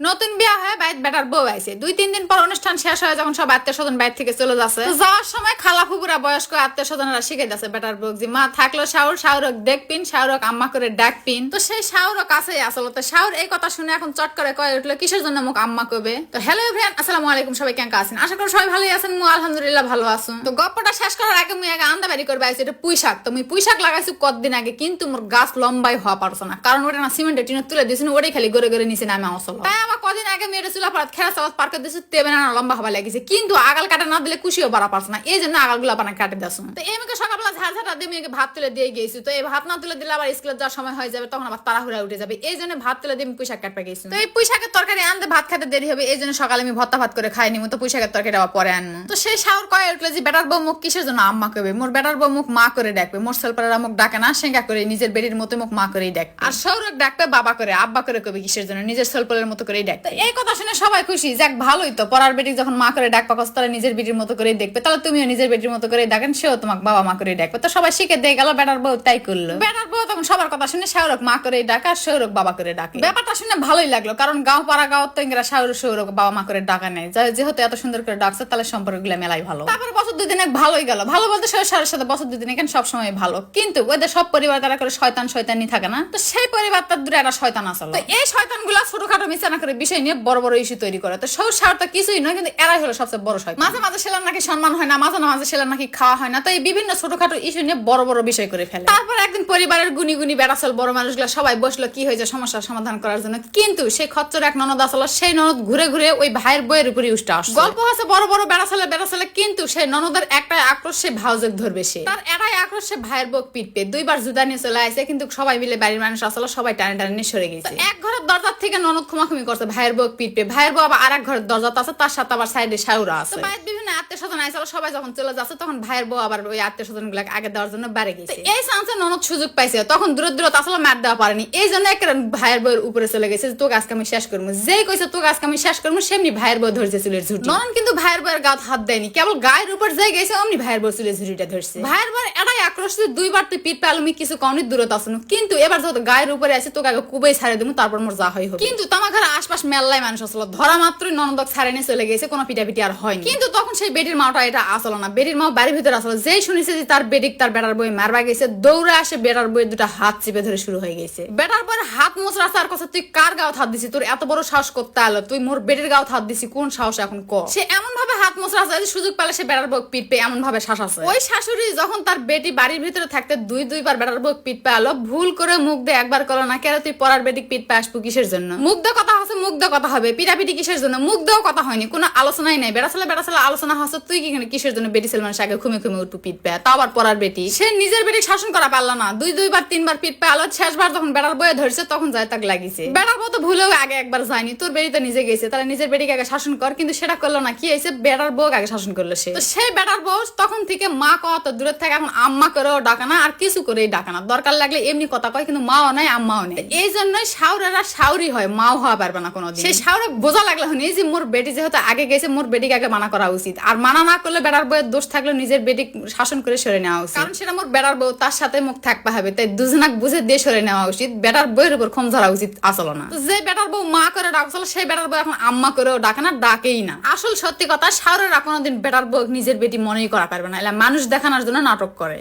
নতুন বিয়া হয়ে বাইর বেটার বউ আইছে। দুই তিন দিন পর অনুষ্ঠান শেষ হয়ে যখন সব আত্মীয় স্বজন বাইর থেকে চলে যাচ্ছে। যাওয়ার সময় খালা ফুপুরা বয়স্ক আত্মীয় স্বজনরা শিখে যাচ্ছে বেটার বউ যে মা থাকল শাওর শাওরক দেখপিন শাওরক আম্মা করে ডাকপিন। তো সেই শাওরক কাছেই আসলে। তো শাওর এই কথা শুনে এখন চট করে কয়ে উঠল কিসের জন্য মুখ আম্মা কবে তো হ্যালো ফ্রেন্ড আসসালামু আলাইকুম সবাই কেমন আছেন? আশা করি সবাই ভালোই আছেন মু আলহামদুলিল্লাহ ভালো আছেন তো গপ্পটা শেষ করার আগে মুই আগে আন্দা বাড়ি করবে আইছি এটা পুঁই শাক তো মুই পুঁই শাক লাগাইছি কতদিন আগে কিন্তু মোর গাছ লম্বাই হওয়া পারছে না। কারণ ওটা না সিমেন্টের টিনে তুলে দিয়েছি ওটাই খালি গড়ে গড়ে নিচে নামে আসলো কদিন আগে মেয়েটা চুলা পাড়াত খেলা চালাত পার্কে দিয়েছি তেবে লম্বা হবা লাগিছে। কিন্তু আগাল কাটা না দিলে খুশিও বাড়া পারছে না। এই জন্য আগালগুলা বানা কাটে দিয়েছ তো এমনি মেয়েকে সকালবেলা ঝাড় দিয়ে মেয়েকে ভাত তুলে দিয়ে গেছি। তো এই ভাত না তুলে দিলে আবার স্কুলে যাওয়ার সময় হয়ে যাবে, তখন আবার তাড়াহুড়া উঠে যাবে। এই জন্য ভাত তুলে দিয়ে আমি পুঁই শাক কাটতে গেছি। তো এই পুঁইশাকের তরকারি আনতে ভাত খেতে দেরি হবে, এই জন্য সকালে আমি ভত্তা ভাত করে খাই নিমু তো পুঁইশাকের তরকারি আবার পরে আনব। তো সেই শাওর কয়ে উঠল যে, বেটার বউ মুখ কিসের জন্য আম্মা কবে মোর বেটার বউ মুখ মা করে ডাকবে মোর সেলপারা মুখ ডাকে না, সেঙ্গা করে নিজের বেটির মতো মুখ মা করেই ডাক আর সৌরভ ডাকবে বাবা করে, আব্বা করে কবে কিসের জন্য? নিজের সেলপারের মতো করেই ডাক এই কথা শুনে সবাই খুশি, যাক ভালোই তো, পড়ার বেটি যখন মা করে ডাক পাকস, তাহলে নিজের বেটির মতো করেই দেখবে। তাহলে তুমিও নিজের বেটির মতো করে ডাকেন, সেও তোমাকে বাবা মা করে ডাকবে তো সবাই শিখে দিয়ে গেল বেটার বউ তাই করল। বেটার বউ তখন সবার কথা শুনে সৌরভ মা করে ডাকা আর সৌরভ বাবা করে ডাকে। ব্যাপারটা শুনে ভালোই লাগল কারণ গাঁও পাড়া গাঁও তো ইংরা সৌরভ সৌরভ বাবা মা করে ডাকা নেই। যেহেতু এত সুন্দর করে ডাকছে তাহলে সম্পর্কগুলা মেলাই ভালো। তারপরে দুদিনে ভালোই গেল। ভালো বলতে সবাই সারের সাথে বছর দুদিন এখানে সবসময় ভালো। কিন্তু ওদের সব পরিবার তারা করে শয়তান, শয়তানি থাকে না। তো সেই পরিবারটার দূরে একটা শয়তান আসলো তো এই শয়তানগুলা ছোটখাটো মিশানা করে বিষয় নিয়ে বড় বড় ইস্যু তৈরি করে। তো সৌ সার তো কিছুই নয়, কিন্তু এরাই হলো সবচেয়ে বড় শয়তান। মাঝে মাঝে সেলার নাকি সম্মান হয় না, মাঝে মাঝে সেলার নাকি খাওয়া হয় না। তো এই বিভিন্ন ছোটখাটো ইস্যু নিয়ে বড় বড় বিষয় করে ফেলে। তারপর একদিন পরিবারের গুনি গুনি বেড়াচল বড় মানুষগুলো সবাই বসল, কি হয়েছে সমস্যার সমাধান করার জন্য। কিন্তু সেই খচ্চর এক ননদ আসলো, সেই ননদ ঘুরে ঘুরে ওই ভাইয়ের বইয়ের উপরে উষ্টা আসছে গল্প আছে বড় বড় বেড়াচলে বেড়াচলে, কিন্তু সেই ননদের একটা আক্রোশে ভাউজক ধরবে সে। তার এটাই আক্রোশে ভাইয়ের বুক পিটবে। দুইবার জুদা নিয়ে চলে আসে কিন্তু সবাই মিলে বাড়ির মানুষ আসলে সবাই টানে টানে সরে গেছে। এক ঘরের দরজার থেকে ননদ খুমাখুমি করছে ভাইয়ের বুক পিটবে। ভাইয়ের বউ আবার আর এক ঘরের দরজা আছে তার সাথে আবার সাইডে শাউরা আছে। বিভিন্ন আত্মীয় স্বজন আইসল সবাই যখন চলে যাচ্ছে তখন ভাইয়ের বউ আবার ওই আত্মীয় স্বজন গুলাকে আগে দেওয়ার জন্য বাড়ি গেছে। এই চান্সে ননদ সুযোগ পাইছে তখন দূর দূরত আসলে মার দেওয়া পারেনি। এই জন্য একটা ভাইয়ের বউয়ের উপরে চলে গেছে যে তোকে আজকে আমি শেষ করব। যেই কইছে তোকে আজকে আমি শেষ করব সেমনি ভাইয়ের বউ ধরছে চুলের ঝুটি। ননদ কিন্তু ভাইয়ের বউয়ের গাত হাত দেয়নি। কেবল গায়ের উপর যাই গেছে অমনি ভাইয়ের বউ চুলের ঝুটিটা ধরছে। ভাইয়ের বউয়ের এটাই আক্রোশ যে দুইবার তুই পিট পালমি কিছু কমনি দূরত আসুন। কিন্তু এবার যত গায়ের উপরে আছে তোকে আগে কুবেই ছাড়ে দেবো তারপর মোর যা হয় কিন্তু তোমার ঘরে আশপাশ মেল্লাই মানুষ আসলো ধরা মাত্রই ননদক ছাড়ে নিয়ে চলে গেছে কোনো পিটাপিটি আর হয়নি। কিন্তু তখন সেই বেটির মাটা এটা আসলো না। বেটির মা বাড়ির ভিতরে আসলো। যেই শুনেছে যে তার বেটিক তার বেটার বই মারবা গেছে, দৌড়ে আসে বেটার বইয়ের দুটা হাত চেপে ধরে শুরু হয়ে গেছে। বেটার বইয়ের হাত মোচড়া রাস্তার কথা তুই কার গাও হাত দিছি তোর এত বড় সাহস করতে আলো? তুই মোর বেটির গাও হাত দিছি, কোন সাহস এখন ক? সে এমন যে সুযোগ পেলে সে বেটার বউ পিট পে এমন ভাবে শ্বাস আছে। ওই শাশুড়ি যখন তার বেটি বাড়ির ভিতরে থাকতে দুই দুইবার বেটার বউ পিট পে আলো ভুল করে মুখ দিয়ে একবার করো না কেন তুই পরার বেটিক পিট পে আসব কিসের জন্য? মুখ দিয়ে কথা হচ্ছে মুখ দিয়ে কথা হবে পিটাপিটি কিসের জন্য? মুখ দিয়েও কথা হয়নি কোনো আলোচনাই নাই। বেড়া ছেলে বেড়া ছেলে আলোচনা হচ্ছে তুই কি কিসের জন্য বেটি ছেলে মানুষ আগে ঘুমে ঘুমে উঠবো পিট পে তা আবার পরার বেটি। সে নিজের বেটি শাসন করা পারল না। দুই দুইবার তিনবার পিট পে আলো শেষবার যখন বেড়ার বয়ে ধরছে তখন যায় তাক লাগিছে বেড়ার বউ তো ভুলেও আগে একবার যায়নি তোর বেটি তো নিজে গেছে তাহলে নিজের বেটিকে আগে শাসন কর কিন্তু সেটা করল না। কি হয়েছে? বেড়ার বউ আগে শাসন করল সে? তো সেই বেড়ার বউ তখন থেকে মা কত দূরের থেকে এখন আম্মা করেও ডাকা না আর কিছু করেই ডাকা না। দরকার লাগলে এমনি কথা কয় কিন্তু মাও নাই আম্মাও নেই। এই জন্যই শাওরেরা শাওরি হয় মাও হওয়া পারবে না কোনোদিন। সেই শাওরে বোঝা লাগলে হনি যে মোর বেটি যেহেতু আগে গেছে মোর বেটিকে আগে মানা করা উচিত? আর মানা না করলে বেড়ার বউয়ের দোষ থাকলে নিজের বেটি শাসন করে সরে নেওয়া উচিত। কারণ সেটা মোর বেড়ার বউ তার সাথে মুখ থাকতে হবে তাই দুজনাক বুঝে দিয়ে সরে নেওয়া উচিত। বেটার বউয়ের উপর ক্ষম ধরা উচিত আসলো না। যে বেটার বউ মা করে ডাকছিল সেই বেটার বউ এখন আম্মা করেও ডাকে না ডাকেই না। আসল সত্যি কথা শাওরেরা কোনোদিন বেটার নিজের বেটি মনেই করা পারবে না। এলা মানুষ দেখানোর জন্য নাটক করে।